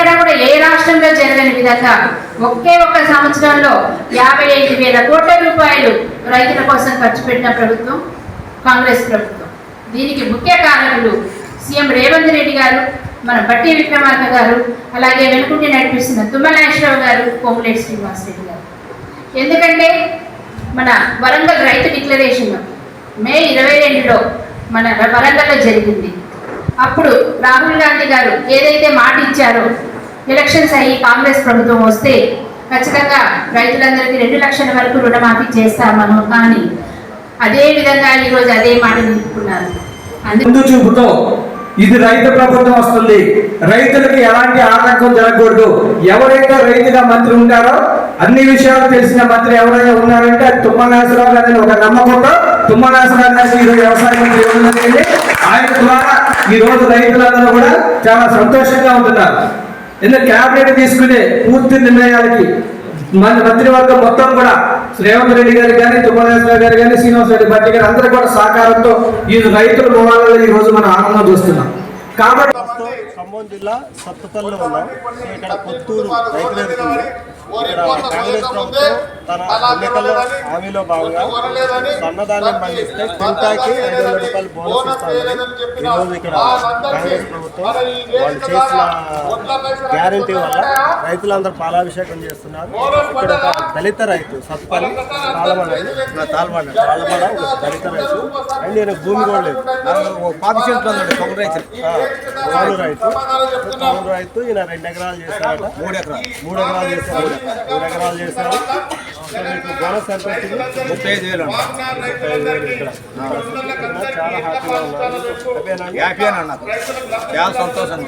ఎక్కడ కూడా ఏ రాష్ట్రంలో జరగని విధంగా ఒకే ఒక్క సంవత్సరంలో యాభై ఐదు వేల కోట్ల రూపాయలు రైతుల కోసం ఖర్చు పెట్టిన ప్రభుత్వం కాంగ్రెస్ ప్రభుత్వం. దీనికి ముఖ్య కారణాలు సీఎం రేవంత్ రెడ్డి గారు మన బట్టి విక్రమార్క గారు అలాగే వెనుకుంటి నడిపిస్తున్న తుమ్మనాగేశ్వరరావు గారు కోమలేటి శ్రీనివాస్ రెడ్డి గారు. ఎందుకంటే మన వరంగల్ రైతు డిక్లరేషన్ మే ఇరవై రెండులో మన వరంగల్లో జరిగింది. అప్పుడు రాహుల్ గాంధీ గారు ఏదైతే మాట ఇచ్చారో ఎలక్షన్స్ అయ్యి కాంగ్రెస్ ప్రభుత్వం వస్తే ఖచ్చితంగా రైతులందరికీ రెండు లక్షల వరకు రుణమాఫీ చేస్తామను. కానీ అదే విధంగా ఈరోజు అదే మాట నిలుపుకున్నారు. ముందు చూపుతో ఇది రైతు ప్రభుత్వం వస్తుంది. రైతులకు ఎలాంటి ఆటంకం జరగకూడదు. ఎవరైతే రైతుగా మంత్రి ఉంటారో అన్ని విషయాలు తెలిసిన మంత్రి ఎవరైనా ఉన్నారంటే తుమ్మనాశరావు గారిని ఒక నమ్మకంతో తుమ్మనాశరావు గారి ఈరోజు వ్యవసాయ మంత్రి ఆయన ద్వారా ఈ రోజు రైతులందరూ కూడా చాలా సంతోషంగా ఉంటున్నారు. నిన్న క్యాబినెట్ తీసుకునే పూర్తి నిర్ణయాలకి మన మంత్రివర్గం మొత్తం కూడా రేవంత్ రెడ్డి గారు కానీ తుమ్మనేశ్వర గారు కానీ శ్రీనివాస రెడ్డి భట్టి గారు అందరూ కూడా సహకారంతో ఈ రైతుల మొహాలలో ఈ రోజు మనం ఆనందం చూస్తున్నాం. కాబట్టి ఖమ్మం జిల్లా సత్తుపల్లిలో ఉన్నాం. ఇక్కడ కొత్తూరు రైతు ఉంది ఇక్కడ కాంగ్రెస్ ప్రభుత్వం తన ఎన్నికల్లో హామీలో భాగంగా సన్నధాన్యం పండిస్తే క్వింటాకి ఐదు వందల రూపాయలు బోనస్ ఇస్తామని ఈరోజు ఇక్కడ కాంగ్రెస్ ప్రభుత్వం వాళ్ళు చేసిన గ్యారంటీ వల్ల రైతులందరూ పాలాభిషేకం చేస్తున్నారు. ఇక్కడ ఒక దళిత రైతు సత్పల్లి తాళమడ తాళమడ తాళమడ ఒక దళిత రైతు. అండ్ ఈయన భూమి కూడా లేదు. పాతి సెంట్లు ఉందండి కౌలు రైతులు కౌలు రైతు. కౌలు రైతు ఈయన రెండు ఎకరాలు చేశారట మూడు ఎకరాలు. మూడు ఎకరాలు చేశారు మూడు ఎకరాలు. చేశారు మీకు బోనస్ ఎంత వచ్చింది ముప్పై ఐదు వేలు అండి ముప్పై ఐదు వేలు ఇక్కడ. చాలా హ్యాపీగా అండి? హ్యాపీ అని అన్నారు చాలా సంతోషం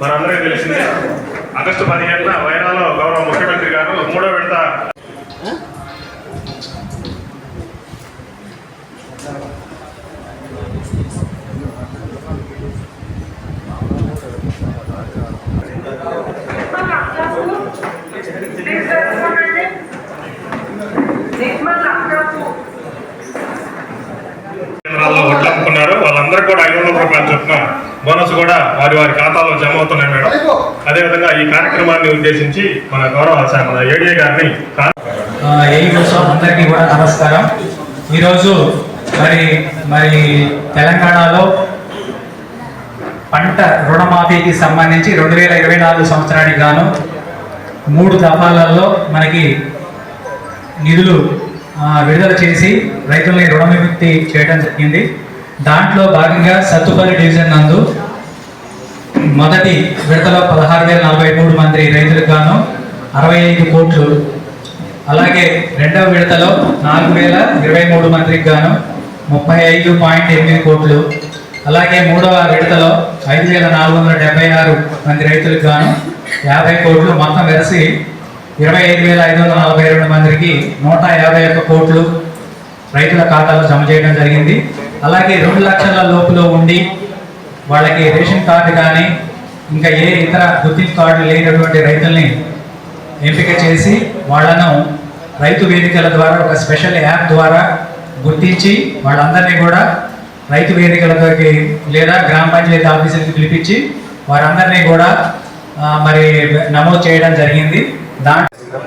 మనందరికీ తెలిసిందే ఆగస్టు పదిహేనున వైరాలో గౌరవ ముఖ్యమంత్రి గారు మూడో విడత వాళ్ళందరూ కూడా ఐదు వందల రూపాయలు చొప్పున బోనస్ కూడా వారి వారి ఖాతాలో జమ అవుతున్నాయి మేడం. అదేవిధంగా ఈ కార్యక్రమాన్ని ఉద్దేశించి మన గౌరవ మన ఏడీఏ గారిని అందరికీ కూడా నమస్కారం. ఈరోజు మరి మరి తెలంగాణలో పంట రుణమాఫీకి సంబంధించి రెండు వేల ఇరవై నాలుగు సంవత్సరానికి గాను మూడు దఫాలలో మనకి నిధులు ఆ, విడుదల చేసి రైతుల్ని రుణ విముక్తి చేయడం జరిగింది. దాంట్లో భాగంగా సత్తుపల్లి డివిజన్ నందు మొదటి విడతలో పదహారు వేల నలభై మూడు మంది రైతులకు గాను అరవై ఐదు కోట్లు అలాగే రెండవ విడతలో నాలుగు వేల ఇరవై మూడు మందికి గాను ముప్పై ఐదు పాయింట్ ఎనిమిది కోట్లు అలాగే మూడవ విడతలో ఐదు వేల నాలుగు వందల డెబ్బై ఆరు మంది రైతులకు గాను యాభై కోట్లు మొత్తం కలిసి ఇరవై ఐదు వేల ఐదు వందల నలభై రెండు మందికి నూట యాభై ఒక్క కోట్లు రైతుల ఖాతాలో జమ చేయడం జరిగింది. అలాగే రెండు లక్షల లోపులో ఉండి వాళ్ళకి రేషన్ కార్డు కానీ ఇంకా ఏ ఇతర గుర్తింపు కార్డు లేనటువంటి రైతుల్ని ఎంపిక చేసి వాళ్ళను రైతు వేదికల ద్వారా ఒక స్పెషల్ యాప్ ద్వారా గుర్తించి వాళ్ళందరినీ కూడా రైతు వేదికలకి లేదా గ్రామ పంచాయతీ ఆఫీసులకి పిలిపించి వారందరినీ కూడా మరి నమోదు చేయడం జరిగింది. దాంట్లో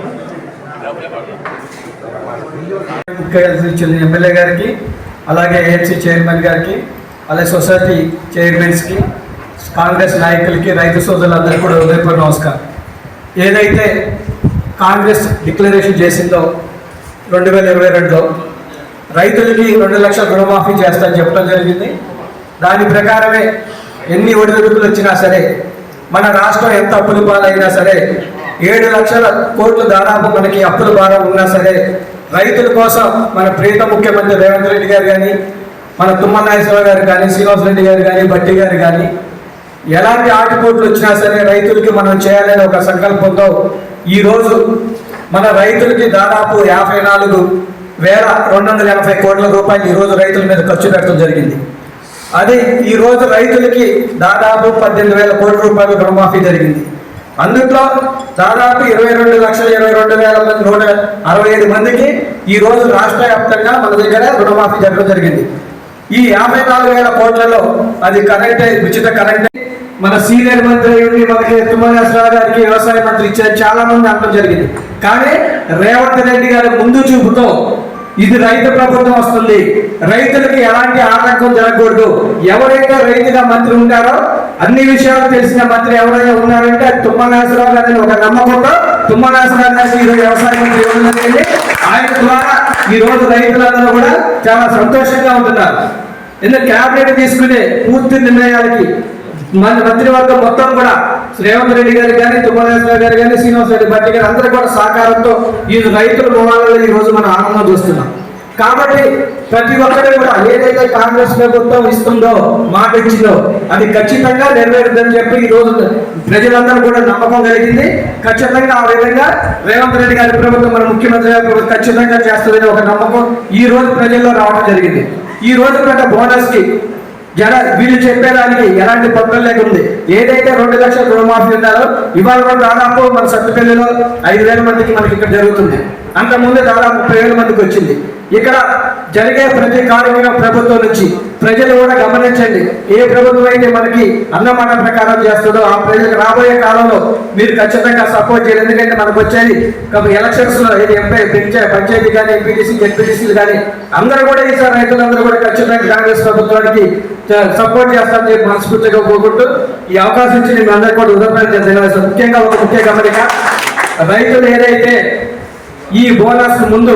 ఎమ్మెల్యే గారికి అలాగే ఏఎంసీ చైర్మన్ గారికి అలాగే సొసైటీ చైర్మన్స్కి కాంగ్రెస్ నాయకులకి రైతు సోదరులందరికీ కూడా హృదయపూర్వక నమస్కారం. ఏదైతే కాంగ్రెస్ డిక్లరేషన్ చేసిందో రెండు వేల ఇరవై రెండులో రైతులకి రెండు లక్షల రుణమాఫీ చేస్తామని చెప్పడం జరిగింది. దాని ప్రకారమే ఎన్ని ఒడిదుడుకులు వచ్చినా సరే మన రాష్ట్రం ఎంత అప్పుల పాలైనా సరే ఏడు లక్షల కోట్లు దాదాపు మనకి అప్పుల భారం ఉన్నా సరే రైతుల కోసం మన ప్రీత ముఖ్యమంత్రి రేవంత్ రెడ్డి గారు కానీ మన తుమ్మల నాగేశ్వరరావు గారు కానీ శ్రీనివాస్ రెడ్డి గారు కానీ బట్టి గారు కానీ ఎలాంటి ఆటుపోట్లు వచ్చినా సరే రైతులకి మనం చేయాలనే ఒక సంకల్పంతో ఈరోజు మన రైతులకి దాదాపు యాభై నాలుగు వేల రెండు వందల ఎనభై కోట్ల రూపాయలు ఈరోజు రైతుల మీద ఖర్చు పెట్టడం జరిగింది. అది ఈరోజు రైతులకి దాదాపు పద్దెనిమిది వేల కోట్ల రూపాయలు రుణమాఫీ జరిగింది. అందులో దాదాపు ఇరవై రెండు లక్షల ఇరవై రెండు వేల మంది నూట అరవై ఐదు మందికి ఈ రోజు రాష్ట్ర వ్యాప్తంగా మన దగ్గర రుణమాఫీ జరగడం జరిగింది. ఈ యాభై నాలుగు వేల కోట్లలో అది కరెంట్ ఉచిత కరెంట్ మన సీనియర్ మంత్రి ఉండి మనకి తుమ్మనేశ్వరరావు గారికి వ్యవసాయ మంత్రి ఇచ్చారు చాలా మంది అనడం జరిగింది. కానీ రేవంత్ రెడ్డి గారి ముందు చూపుతో ఇది రైతు ప్రభుత్వం వస్తుంది. రైతులకి ఎలాంటి ఆటంకం జరగకూడదు. ఎవరైతే రైతుగా మంత్రి ఉంటారో అన్ని విషయాలు తెలిసిన మంత్రి ఎవరైనా ఉన్నారంటే అది తుమ్మనేశ్వరరావు గారిని ఒక నమ్మకంతో తుమ్మనేశ్వరరావు గారికి ఈరోజు రోజు వ్యవసాయం ఇవ్వడం జరిగింది ఆయన ద్వారా ఈ రోజు రైతులందరూ కూడా చాలా సంతోషంగా ఉంటున్నారు. ఎందుకు క్యాబినెట్ తీసుకునే పూర్తి నిర్ణయాలకి మన మంత్రివర్గం మొత్తం కూడా రేవంత్ రెడ్డి గారు కానీ తుమ్మనేశ్వర గారు కానీ శ్రీనివాస రెడ్డి భట్టి గారు అందరూ కూడా సహకారంతో ఈ రైతుల రుణాలలో ఈ రోజు మనం ఆనందం చూస్తున్నాం. కాబట్టి ప్రతి ఒక్కరు కూడా ఏదైతే కాంగ్రెస్ ప్రభుత్వం ఇస్తుందో మాట ఇచ్చిందో అది ఖచ్చితంగా నెరవేరుద్దని చెప్పి ఈ రోజు ప్రజలందరూ కూడా నమ్మకం కలిగింది. ఖచ్చితంగా ఆ విధంగా రేవంత్ రెడ్డి గారి ప్రభుత్వం మన ముఖ్యమంత్రి ఖచ్చితంగా చేస్తుందని ఒక నమ్మకం ఈ రోజు ప్రజల్లో రావడం జరిగింది. ఈ రోజు పెట్ట బోనస్కి జన వీళ్ళు చెప్పేదానికి ఎలాంటి పత్రం లేకుంది. ఏదైతే రెండు లక్షల రుణమాఫీ ఉన్నారో ఇవాళ కూడా దాదాపు మన సత్తుపల్లిలో ఐదు వేల మందికి మనకి ఇక్కడ జరుగుతుంది. అంతకుముందు దాదాపు ముప్పై వేల మందికి వచ్చింది. ఇక్కడ జరిగే ప్రతి కార్యక్రమం ప్రభుత్వం నుంచి ప్రజలు కూడా గమనించండి. ఏ ప్రభుత్వం అయితే మనకి అన్నమాట ప్రకారం చేస్తుందో ఆ ప్రజలకు రాబోయే కాలంలో మీరు ఖచ్చితంగా సపోర్ట్ చేయాలి. ఎందుకంటే మనకు వచ్చేది ఎలక్షన్స్లో ఇది ఎంపీ పెంచే పంచాయతీ కానీ ఎంపీటీసీ జెడ్పీటీసీలు కానీ అందరూ కూడా ఈసారి రైతులందరూ కూడా ఖచ్చితంగా కాంగ్రెస్ ప్రభుత్వానికి సపోర్ట్ చేస్తారని చెప్పి మనస్ఫూర్తిగా కోరుకుంటూ ఈ అవకాశం ఇచ్చి మేము అందరూ కూడా ఉదాహరణ ముఖ్యంగా ఒక ముఖ్య గమనిక రైతులు ఏదైతే ఈ బోనస్ ముందు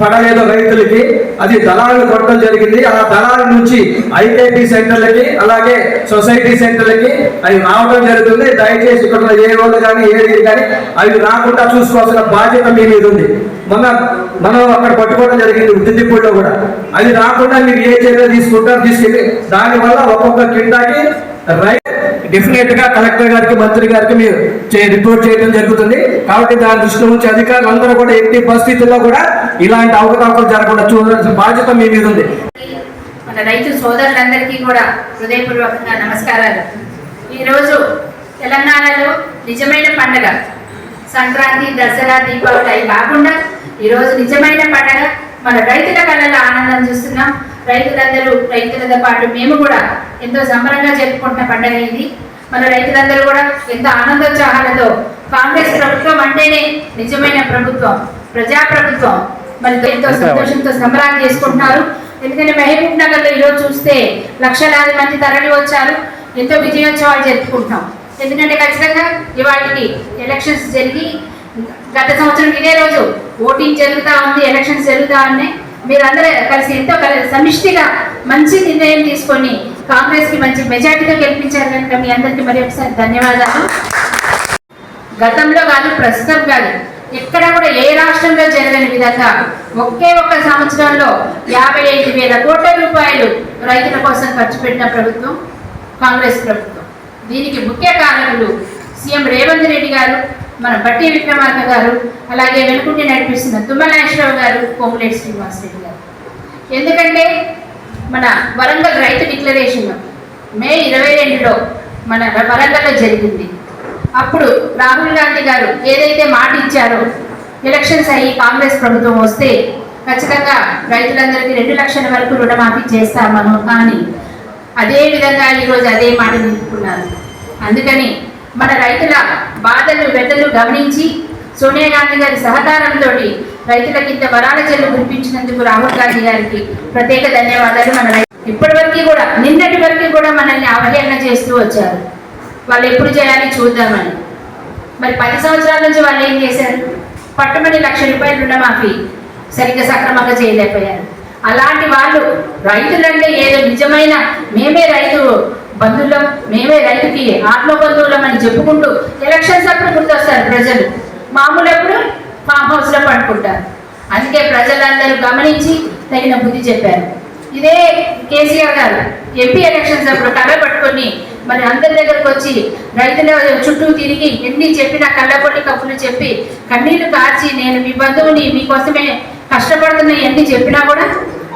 పడలేదు రైతులకి అది దళాలను కొట్టడం జరిగింది. ఆ దళాల నుంచి ఐకేపీ సెంటర్లకి అలాగే సొసైటీ సెంటర్లకి అవి రావడం జరుగుతుంది. దయచేసి ఇక్కడ ఏ రోజు కానీ ఏది కానీ అవి రాకుండా చూసుకోవాల్సిన బాధ్యత మీ మీద ఉంది. మొన్న మనం అక్కడ పట్టుకోవడం జరిగింది ఉద్దిపూడిలో కూడా. అది రాకుండా మీరు ఏ చర్య తీసుకుంటారు తీసుకెళ్ళి దానివల్ల ఒక్కొక్క కింటాకి రైతు డెఫినెట్గా కలెక్టర్ గారికి మంత్రి గారికి మీరు చే- రిపోర్ట్ చేయడం జరుగుతుంది. కాబట్టి దాని దృష్టిలో ఉంచి అధికారులందరూ కూడా ఎట్టి పరిస్థితుల్లో కూడా ఇలాంటి అవకతవకలు జరగకుండా చూడాల్సిన బాధ్యత మీ మీద ఉంది. మన రైతు సోదరులందరికీ కూడా హృదయపూర్వకంగా నమస్కారాలు. ఈరోజు తెలంగాణలో నిజమైన పండగ. సంక్రాంతి దసరా దీపావళి అవి కాకుండా ఈరోజు నిజమైన పండగ. మన రైతుల కళ్ళలో ఆనందం చూస్తున్నాం. రైతులందరూ రైతులతో పాటు మేము కూడా ఎంతో సంబరంగా జరుపుకుంటున్న పండుగ ఇది. మన రైతులందరూ కూడా ఎంతో ఆనందోత్సాహాలతో కాంగ్రెస్ ప్రభుత్వం అంటేనే నిజమైన ప్రభుత్వం ప్రజా ప్రభుత్వం మరి ఎంతో సంతోషంతో సంబరాలు చేసుకుంటున్నారు. ఎందుకంటే మహబూబ్ నగర్లో ఈరోజు చూస్తే లక్షలాది మంది తరలి వచ్చారు. ఎంతో విజయోత్సవాలు జరుపుకుంటున్నాం. ఎందుకంటే ఖచ్చితంగా ఇవాటికి ఎలక్షన్స్ జరిగి గత సంవత్సరం ఇదే రోజు ఓటింగ్ జరుగుతా ఉంది ఎలక్షన్స్ జరుగుతా ఉన్నాయి. మీరందరూ కలిసి ఎంతో సమిష్టిగా మంచి నిర్ణయం తీసుకొని కాంగ్రెస్కి మంచి మెజార్టీగా గెలిపించారు కనుక మీ అందరికీ మరి ఒకసారి ధన్యవాదాలు. గతంలో కాదు ప్రస్తుతం కాదు. ఎక్కడ కూడా ఏ రాష్ట్రంలో జరగని విధంగా ఒకే ఒక్క సంవత్సరంలో యాభై ఐదు వేల కోట్ల రూపాయలు రైతుల కోసం ఖర్చు పెట్టిన ప్రభుత్వం కాంగ్రెస్ ప్రభుత్వం. దీనికి ముఖ్య కారణులు సీఎం రేవంత్ రెడ్డి గారు మన బట్టి విక్రమార్క గారు అలాగే వెనుకుంటే నడిపిస్తున్న తుమ్మనాశ్వరరావు గారు పొంగులేటి శ్రీనివాస రెడ్డి గారు. ఎందుకంటే మన వరంగల్ రైతు డిక్లరేషన్ మే ఇరవై రెండులో మన వరంగల్లో జరిగింది. అప్పుడు రాహుల్ గాంధీ గారు ఏదైతే మాట ఇచ్చారో ఎలక్షన్స్ అయ్యి కాంగ్రెస్ ప్రభుత్వం వస్తే ఖచ్చితంగా రైతులందరికీ రెండు లక్షల వరకు రుణమాఫీ చేస్తామను కానీ అదే విధంగా ఈరోజు అదే మాట నిలుపుకున్నారు. అందుకని మన రైతుల బాధలు వెతలు గమనించి సోనియా గాంధీ గారి సహకారంతో రైతులకి ఇంత వరాల చెల్లు కురిపించినందుకు రాహుల్ గాంధీ గారికి ప్రత్యేక ధన్యవాదాలు. మన రై- ఇప్పటి వరకు కూడా నిన్నటి వరకు కూడా మనల్ని అవహేళన చేస్తూ వచ్చారు. వాళ్ళు ఎప్పుడు చేయాలి చూద్దామని. మరి పది సంవత్సరాల నుంచి వాళ్ళు ఏం చేశారు? పట్టుమని లక్ష రూపాయలు రుణమాఫీ సరిగ్గా సక్రమంగా చేయలేకపోయారు. అలాంటి వాళ్ళు రైతులంటే ఏదో నిజమైన మేమే రైతు బంధువులం మేమే రైతుకి ఆత్మ బంధువులం అని చెప్పుకుంటూ ఎలక్షన్స్ అప్పుడు గుర్తొస్తారు ప్రజలు. మామూలప్పుడు ఫామ్ హౌస్లో పడుకుంటారు. అందుకే ప్రజలందరూ గమనించి తగిన బుద్ధి చెప్పారు. ఇదే కేసీఆర్ గారు ఎంపీ ఎలక్షన్స్ అప్పుడు కళ్ళ పట్టుకొని మరి అందరి దగ్గరకు వచ్చి రైతుల చుట్టూ తిరిగి ఎన్ని చెప్పినా కళ్ళపొట్టి కప్పులు చెప్పి కన్నీళ్ళు కార్చి నేను మీ బంధువుని మీకోసమే కష్టపడుతున్న ఎన్ని చెప్పినా కూడా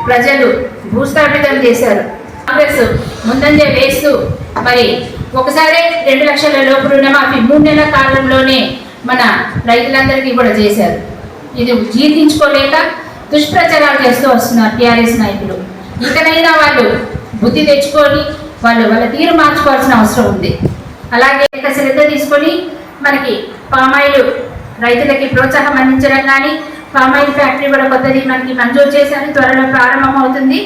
ప్రజలు భూస్థాపితం చేశారు. కాంగ్రెస్ ముందంజే వేస్తూ మరి ఒకసారి రెండు లక్షల లోపు రుణమాఫీ మూడు నెలల కాలంలోనే మన రైతులందరికీ కూడా చేశారు. ఇది జీర్ణించుకోలేక దుష్ప్రచారాలు చేస్తూ వస్తున్నారు టీఆర్ఎస్ నాయకులు. ఇకనైనా వాళ్ళు బుద్ధి తెచ్చుకొని వాళ్ళు వాళ్ళ తీరు మార్చుకోవాల్సిన అవసరం ఉంది. అలాగే ఇంకా శ్రద్ధ తీసుకొని మనకి పామాయిల్ రైతులకి ప్రోత్సాహం అందించడం కానీ పామాయిల్ ఫ్యాక్టరీ కూడా కొత్తది మనకి మంజూరు చేశారు త్వరలో ప్రారంభం అవుతుంది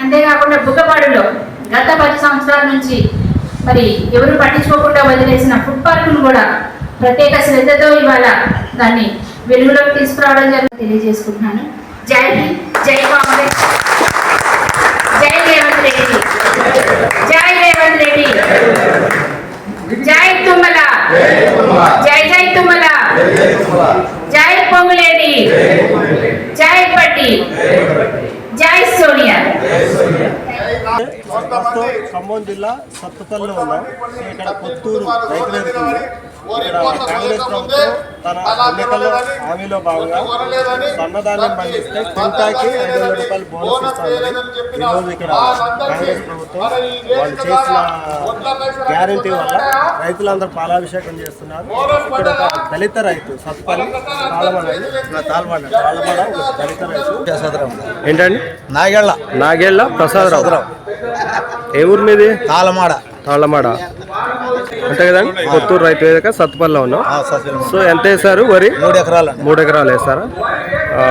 అంతేకాకుండా బుగ్గపాడులో గత పది సంవత్సరాల నుంచి మరి ఎవరు పట్టించుకోకుండా వదిలేసిన ఫుడ్ పార్కును కూడా ప్రత్యేక శ్రద్ధతో ఇవాళ దాన్ని వెలుగులోకి తీసుకురావడం జరిగింది తెలియజేసుకుంటున్నాను. జై జై కాంగ్రెస్. జై రేవంత్ రెడ్డి. జై రేవంత్ రెడ్డి. జై తుమ్మల. జై జై తుమ్మల. జై పొంగులేడి జై పట్టి జై సోనియా ప్రస్తుతం ఖమ్మం జిల్లా సత్తుపల్లిలో ఉన్నాం ఇక్కడ కొత్తూరు రైతు వేదిక ఉంది. ఇక్కడ కాంగ్రెస్ ప్రభుత్వం తన ఎన్నికల్లో హామీలో భాగంగా సన్నదాన్ని పండిస్తే క్వింటాకి ఐదు వందల రూపాయలు బోనస్ ఇస్తామని ఈరోజు ఇక్కడ కాంగ్రెస్ ప్రభుత్వం వాళ్ళు చేసిన గ్యారంటీ వల్ల రైతులందరూ పాలాభిషేకం చేస్తున్నారు. ఇక్కడ ఒక దళిత రైతు సత్పల్లి తాళమడ తాళమడ తాళమడ ఒక దళిత రైతు. ఏంటండి? నాగేళ్ళ నాగేళ్ళ ప్రసాదరావు. ఏ ఊరు మీది? తాళమాడ. తాళ్ళమాడ అంతే కదండి కొత్తూరు రైతు వేదిక సత్తుపల్లిలో ఉన్నాం. సో ఎంత వేసారు వరి? మూడు ఎకరాలు మూడు ఎకరాలు వేస్తారా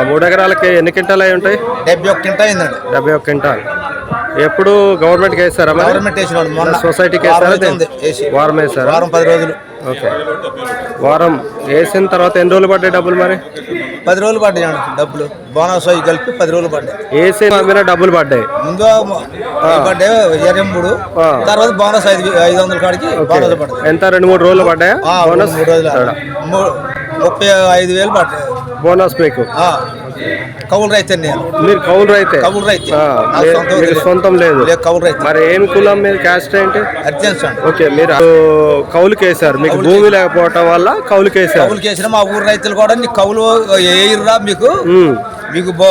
మూడు ఎకరాలకి ఎన్ని క్వింటాలు అయి ఉంటాయి? డెబ్బై ఒక్క కింట అయిందండి. డెబ్బై ఒక్క క్వింటాల్. ఎప్పుడు గవర్నమెంట్కి వేస్తారా గవర్నమెంట్ వేసిన సొసైటీకి వేస్తారా. వారం వేస్తారా వారం పది రోజులు. ఓకే. వారం వేసిన తర్వాత ఎన్ని రోజులు పడ్డాయి డబ్బులు మరి? పది రోజులు పడ్డాయి డబ్బులు. బోనస్ అవి కలిపి పది రోజులు పడ్డాయి. వేసిన మీద డబ్బులు పడ్డాయి. ముందు పడ్డాయి ఎరంబుడు ఆ. తర్వాత బోనస్ ఐదు ఐదు వందల కాడికి. బోనస్ పడ్డాయి. ఎంత? రెండు మూడు రోజులు పడ్డాయా? బోనస్? మూడు రోజులు. ముప్పై ఐదు వేలు పడ్డాయి. బోనస్ మీకు. కౌలు రైతు నేను. మీరు కౌలు రైతే? కౌలు రైతు. మీకు లేదు. సొంతం లేదు. కౌలు రైతు. మరి ఏమి కులం మీరు క్యాస్ట్ ఏంటి? అర్జెన్స్ ఓకే మీరు కౌలుకి వేసారు మీకు భూమి లేకపోవటం వల్ల కౌలుకి వేసారు కౌలుకి వేసిన మా ఊరు రైతులు కూడా నీ కౌలు వేయరురా మీకు? మీకు బో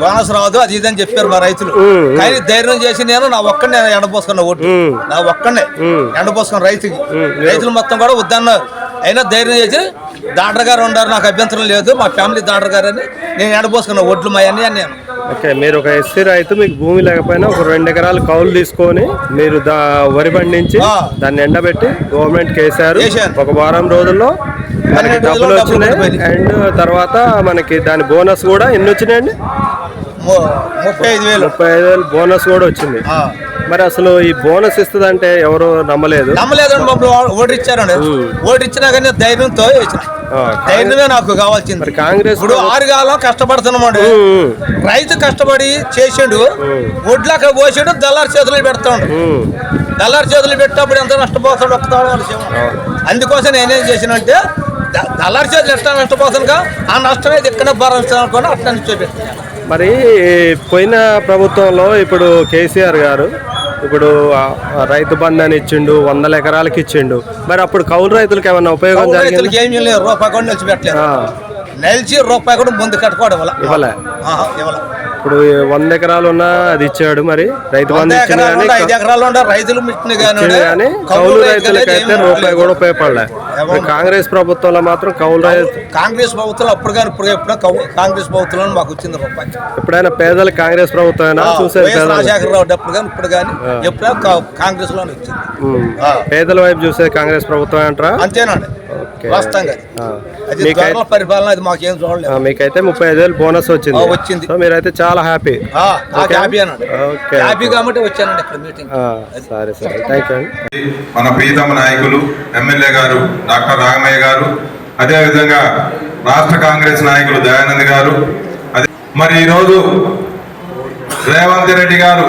బోనస్ రాదు అది ఇదని చెప్పారు మా రైతులు. కానీ ధైర్యం చేసి నేను నా ఒక్కనే ఎండపోసుకున్న ఓటు. నా ఒక్కనే ఉమ్. ఎండపోసుకున్న రైతుకి. రైతులు మొత్తం కూడా వద్దన్నారు. అయినా ధైర్యం చేసి డాక్టర్ గారు ఉన్నారు నాకు అభ్యంతరం లేదు. మా ఫ్యామిలీ డాక్టర్ గారు అని నేను ఎండపోసుకున్న ఒడ్లు మా అన్నీ నేను ఓకే మీరు ఒక ఎస్సీ రైతు మీకు భూమి లేకపోయినా ఒక రెండు ఎకరాలు కౌలు తీసుకొని మీరు దా వరి పండించి. దాన్ని ఎండబెట్టి గవర్నమెంట్ వేశారు. ఒక వారం రోజుల్లో మనకి డబ్బులు వచ్చినాయి. అండ్ తర్వాత మనకి దాని బోనస్ కూడా ఎన్ని వచ్చినాయండి? ముప్పై ఐదు వేలు. ముప్పై ఐదు వేలు బోనస్ కూడా వచ్చింది. మరి అసలు ఈ బోనస్ ఇస్తుందంటే ఎవరు నమ్మలేదు. నమ్మలేదండి ఓటు ఇచ్చారండి ఓటు ఇచ్చినా కానీ ధైర్యంతో ఆ, ధైర్యమే నాకు కావాల్సింది. మరి కాంగ్రెస్ ఇప్పుడు ఆరుగాలం కష్టపడుతున్నామండి ఉమ్, రైతు కష్టపడి చేసిండు ఒడ్లు అక్కడ పోసిండు దళారు చేతులు పెడతాడు. దళారు చేతులు పెట్టినప్పుడు ఎంత నష్టపోతాడు ఒక్కతాడు. అందుకోసం నేనేం చేసినంటే ద- దళారు చేతులు ఎట్లా నష్టపోతానుగా ఆ నష్టం అయితే ఇక్కడ భరించాను అనుకుని అట్లా చూపెట్టాను. మరి పోయిన ప్రభుత్వంలో ఇప్పుడు కేసీఆర్ గారు ఇప్పుడు రైతు బంధు అని ఇచ్చిండు వందల ఎకరాలకి ఇచ్చిండు. మరి అప్పుడు కౌలు రైతులకు ఏమన్నా ఉపయోగం రైతులకి లేదు రూపాయి కూడా నిలిచి పెట్టలేదు. నిలిచి రూపాయి కూడా ముందు కట్టుకోవడం ఇవ్వలే? ఇవ్వాల. ఇప్పుడు వంద ఎకరాలు ఉన్నా అది ఇచ్చాడు మరి. రైతు బంధు ఇచ్చింది ఎకరాలు కానీ రైతులు కానీ కౌలు రైతులకైతే రూపాయి కూడా ఉపయోగపడలే? కాంగ్రెస్ ప్రభుత్వంలో మాత్రం కౌలు కాంగ్రెస్ ప్రభుత్వం అప్పుడు కానీ ఇప్పుడు ఎప్పుడో కాంగ్రెస్ ప్రభుత్వంలో మాకు వచ్చింది రూపాయి ఎప్పుడైనా పేదలు కాంగ్రెస్ పేదలు. రాజశేఖర రావు అప్పుడు కానీ ఇప్పుడు కానీ ఎప్పుడో కా- కాంగ్రెస్లోనే వచ్చింది. పేదల వైపు చూసేది కాంగ్రెస్ ప్రభుత్వం అంటారా? అంతేనండి. ఓకే. వాస్తవంగా. ఆ. అది మీకై- ధరల పరిపాలన అది మాకేం ఆ, చూడలేదు మీకైతే ముప్పై ఐదు వేలు బోనస్ వచ్చింది. వచ్చింది. సో మీరైతే చాలా హ్యాపీ. హ్యాపీ అనండి ఓకే. హ్యాపీ కాబట్టి వచ్చానండి సరే సరే. థ్యాంక్ యూ మన ప్రీతమ నాయకులు ఎమ్మెల్యే గారు డాక్టర్ రాగమయ్య గారు అదేవిధంగా రాష్ట్ర కాంగ్రెస్ నాయకులు దయానంద్ గారు అదే మరి ఈరోజు రేవంత్ రెడ్డి గారు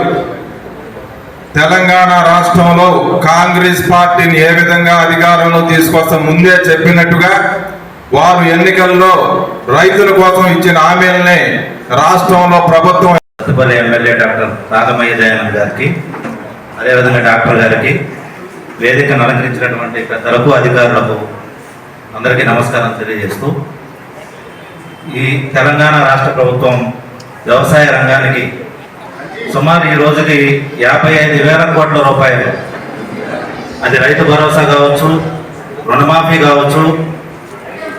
తెలంగాణ రాష్ట్రంలో కాంగ్రెస్ పార్టీని ఏ విధంగా అధికారంలో తీసుకొస్తా ముందే చెప్పినట్టుగా వారు ఎన్నికల్లో రైతుల కోసం ఇచ్చిన హామీలనే రాష్ట్రంలో ప్రభుత్వం ఎమ్మెల్యే డాక్టర్ రాగమయ్య దయానంద్ గారికి అదేవిధంగా డాక్టర్ గారికి వేదికను అలంకరించినటువంటి పెద్దలకు అధికారులకు అందరికీ నమస్కారం తెలియజేస్తూ ఈ తెలంగాణ రాష్ట్ర ప్రభుత్వం వ్యవసాయ రంగానికి సుమారు ఈ రోజుకి యాభై ఐదు వేల కోట్ల రూపాయలు. అది రైతు భరోసా కావచ్చు రుణమాఫీ కావచ్చు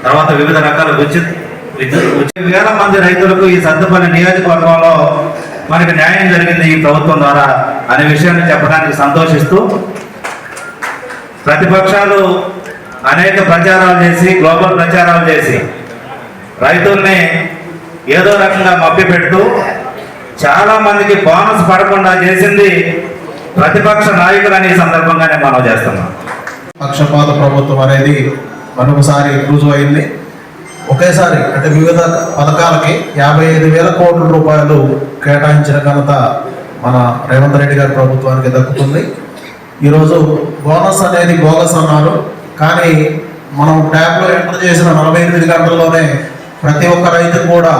తర్వాత వివిధ రకాల విద్యుత్ విద్యుత్ వేల మంది రైతులకు ఈ సర్దుపల్లి నియోజకవర్గంలో మనకి న్యాయం జరిగింది ఈ ప్రభుత్వం ద్వారా అనే విషయాన్ని చెప్పడానికి సంతోషిస్తూ ప్రతిపక్షాలు అనేక ప్రచారాలు చేసి గ్లోబల్ ప్రచారాలు చేసి రైతుల్ని ఏదో రకంగా మభ్యపెడుతూ చాలా మందికి బోనస్ పడకుండా చేసింది ప్రతిపక్ష నాయకులని ఈ సందర్భంగానే మనం చేస్తున్నాం. పక్షపాత ప్రభుత్వం అనేది మరొకసారి రుజువు అయింది ఒకేసారి అంటే వివిధ పథకాలకి యాభై ఐదు వేల కోట్ల రూపాయలు కేటాయించిన ఘనత మన రేవంత్ రెడ్డి గారి ప్రభుత్వానికి దక్కుతుంది. ఈరోజు బోనస్ అనేది బోగస్ అన్నారు. కానీ మనం ట్యాబ్లో ఎంటర్ చేసిన నలభై ఎనిమిది గంటల్లోనే ప్రతి ఒక్క రైతు కూడా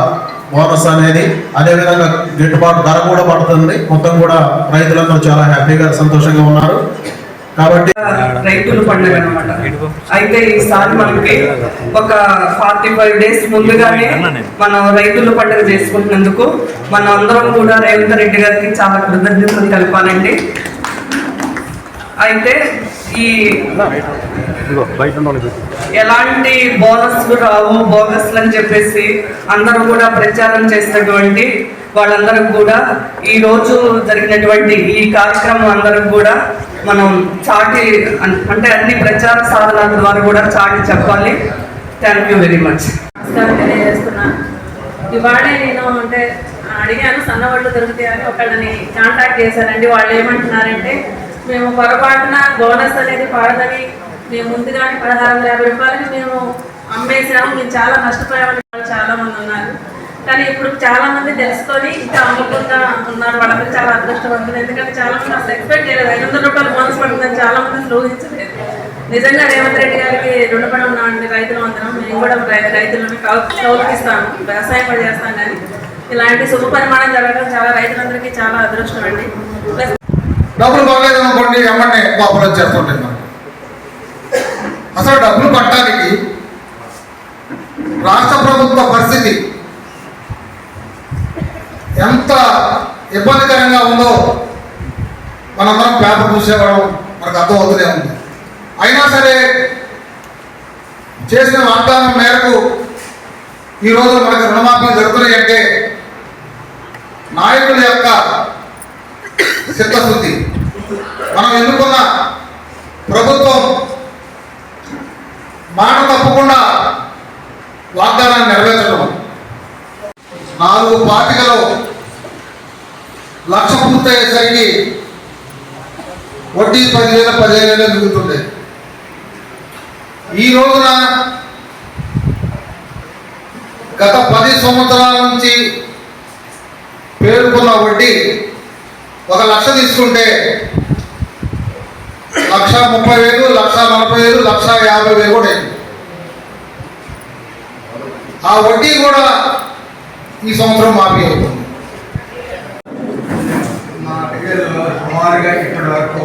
బోనస్ అనేది అదేవిధంగా గిట్టుబాటు ధర కూడా పడుతుంది. మొత్తం కూడా రైతులందరూ చాలా హ్యాపీగా సంతోషంగా ఉన్నారు. కాబట్టి రైతులు పండుగ అనమాట అయితే ఈసారి మనకి ఒక ఫార్టీ ఫైవ్ డేస్ ముందుగానే మనం రైతుల పండుగ చేసుకుంటున్నందుకు మన అందరం కూడా రేవంత్ రెడ్డి గారికి చాలా కృతజ్ఞతలు తెలపాలండి అయితే ఈ ఎలాంటి బోనస్లు రావు బోనస్లు అని చెప్పేసి అందరూ కూడా ప్రచారం చేసినటువంటి వాళ్ళందరూ కూడా ఈ రోజు జరిగినటువంటి ఈ కార్యక్రమం అందరూ కూడా మనం చాటి అంటే అన్ని ప్రచార సాధనాల ద్వారా కూడా చాటి చెప్పాలి. థ్యాంక్ యూ వెరీ మచ్ ఇవాళే నేను అంటే అడిగాను సన్నవాళ్ళు దొరుకుతాయని ఒకళ్ళని కాంటాక్ట్ చేశానండి. వాళ్ళు ఏమంటున్నారంటే మేము పొరపాటున బోనస్ అనేది పడదని మేము ముందుగానే పదహారు వందల యాభై రూపాయలకి మేము అమ్మేసాము మేము చాలా నష్టపోయామని చాలా మంది ఉన్నారు. కానీ ఇప్పుడు చాలా మంది తెలుసుకొని ఇంకా అమ్మకుండా ఉన్నారు. వాళ్ళకి చాలా అదృష్టవంతులు ఎందుకంటే చాలా మంది అసలు ఎక్స్పెక్ట్ చేయలేదు. ఐదు వందల రూపాయలు బోనస్ పడుతుందని చాలా మంది ఊహించలేదు. నిజంగా రేవంత్ రెడ్డి గారికి రుణపడి ఉన్నామండి. రైతులు అందరం. మేము కూడా రై- రైతులను కౌ- వ్యవసాయం కూడా చేస్తాం కానీ ఇలాంటి శుభ పరిమాణం జరగడం చాలా రైతులందరికీ చాలా అదృష్టం అండి. డబ్బులు బాగలేదు అనుకోండి ఎమ్మటే కోపలు వచ్చేస్తుంటుంది అసలు డబ్బులు పట్టడానికి రాష్ట్ర ప్రభుత్వ పరిస్థితి ఎంత ఇబ్బందికరంగా ఉందో మనందరం పేపర్ చూసేవాళ్ళం మనకు అర్థమవుతూనే ఉంది. అయినా సరే చేసిన వాగ్దానం మేరకు ఈరోజు మనకు రుణమాఫీ జరుగుతున్నాయి అంటే నాయకుల యొక్క సిద్ధశుద్ధి మనం ఎన్నుకున్న ప్రభుత్వం మాట తప్పకుండా వాగ్దానాన్ని నెరవేర్చడం నాలుగు పాతికలో లక్ష పూర్తయ్యేసరికి వడ్డీ పదివేల పదిహేను వేలు మిగులుతుండే. ఈ రోజున గత పది సంవత్సరాల నుంచి పేరుకున్న వడ్డీ ఒక లక్ష తీసుకుంటే లక్ష ముప్పై వేలు లక్ష నలభై వేలు లక్ష యాభై వేలు కూడా ఆ వడ్డీ కూడా ఈ సంవత్సరం మాఫీ అవుతుంది మా దగ్గర సుమారుగా ఇప్పటి వరకు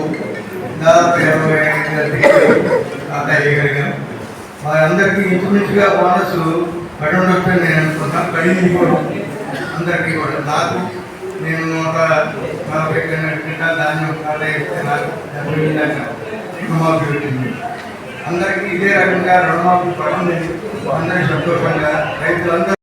దాదాపు ఇరవై ఐదు మందికి చేయగలిగాం వారందరికీ ఇంచుమించుగా బోనస్ పడి ఉండొచ్చని నేను అనుకుంటున్నాను. పడింది కూడా అందరికీ కూడా. నాకు నేను నూట నలభై క్వింటాల్ ధాన్యం ఖాతా రుణమాఫీ పెట్టింది. అందరికీ ఇదే రకంగా రుణమాఫీ పడింది అందరికీ సంతోషంగా రైతులందరూ